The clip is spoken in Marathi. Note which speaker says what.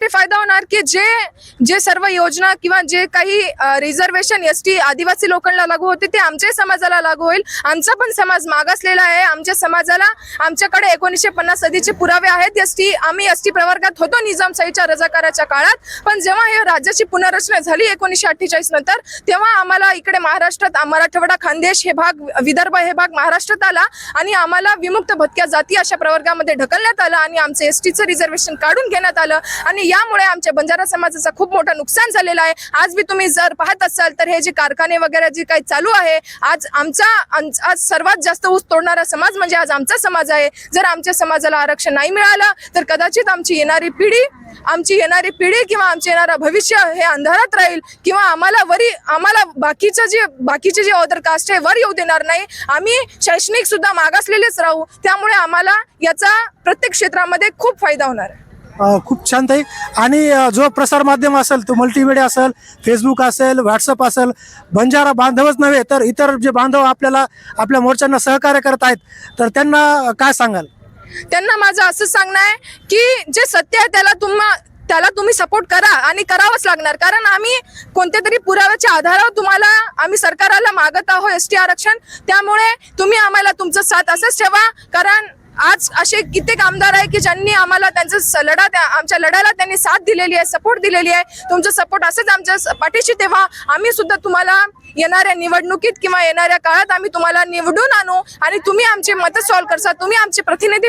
Speaker 1: ते फायदा होणार की जे जे सर्व योजना किंवा जे काही रिझर्वेशन एस टी आदिवासी लोकांना लागू होते ते आमच्याही समाजाला लागू होईल. आमचा पण समाज मागासलेला आहे. आमच्या समाजाला आमच्याकडे एकोणीसशे पन्नास सदीचे पुरावे आहेत. एस टी आम्ही एस टी प्रवर्गात होतो निजामशाहीच्या रजाकाराच्या काळात. पण जेव्हा हे राज्याची पुनर्रचना झाली एकोणीसशे अठ्ठेचाळीस नंतर तेव्हा आम्हाला इकडे महाराष्ट्रात मराठवाडा खानदेश हे भाग विदर्भ हे भाग महाराष्ट्रात आला आणि आम्हाला विमुक्त भटक्या जाती अशा प्रवर्गामध्ये ढकलण्यात आलं आणि आमचं एस टीचं रिझर्वेशन काढून घेण्यात आलं. आणि यामुळे आमच्या बंजारा समाजाचं खूप मोठं नुकसान झालेलं आहे. आज बी तुम्ही जर पाहत असाल तर हे जे कारखाने वगैरे जे काही चालू आहे आज आमचा आम- आज सर्वात जास्त ऊस तोडणारा समाज म्हणजे आज आमचा समाज आहे. जर आमच्या समाजाला आरक्षण नाही मिळालं तर कदाचित आमची येणारी पिढी आमची येणारी पिढी किंवा आमचे येणारं भविष्य हे अंधारात राहील किंवा आम्हाला वरी आम्हाला बाकीचं जे बाकीचे जे अदर कास्ट आहे वर येऊ देणार नाही. आम्ही शैक्षणिक सुद्धा मागासलेलेच राहू. त्यामुळे आम्हाला याचा प्रत्येक क्षेत्रामध्ये खूप फायदा होणार आहे.
Speaker 2: खूप छान ताई. आणि जो प्रसार माध्यम असेल तो मल्टीमीडिया असेल फेसबुक असेल व्हॉट्सअप असेल बंजारा बांधवच नव्हे तर इतर जे बांधव आपल्याला आपल्या मोर्चांना सहकार्य करत आहेत तर त्यांना काय सांगाल?
Speaker 1: त्यांना माझं असं सांगणं आहे की जे सत्य आहे त्याला तुम्हा त्याला तुम्ही सपोर्ट करा आणि करावंच लागणार. कारण आम्ही कोणत्या तरी पुराव्याच्या आधारावर तुम्हाला आम्ही सरकाराला मागत आहोत एस टी आरक्षण. त्यामुळे तुम्ही आम्हाला तुमचं साथ असंच ठेवा. कारण आज असे कित्येक आमदार आहे की ज्यांनी आम्हाला त्यांचा स- लढा त्या आमच्या लढ्याला त्यांनी साथ दिलेली आहे सपोर्ट दिलेली आहे. तुमचा सपोर्ट असंच आमच्या पाठीशी तेव्हा आम्ही सुद्धा तुम्हाला येणाऱ्या निवडणुकीत किंवा येणाऱ्या काळात आम्ही तुम्हाला निवडून आणू आणि तुम्ही आमचे मतं सॉल्व्ह करसा. तुम्ही आमचे प्रतिनिधी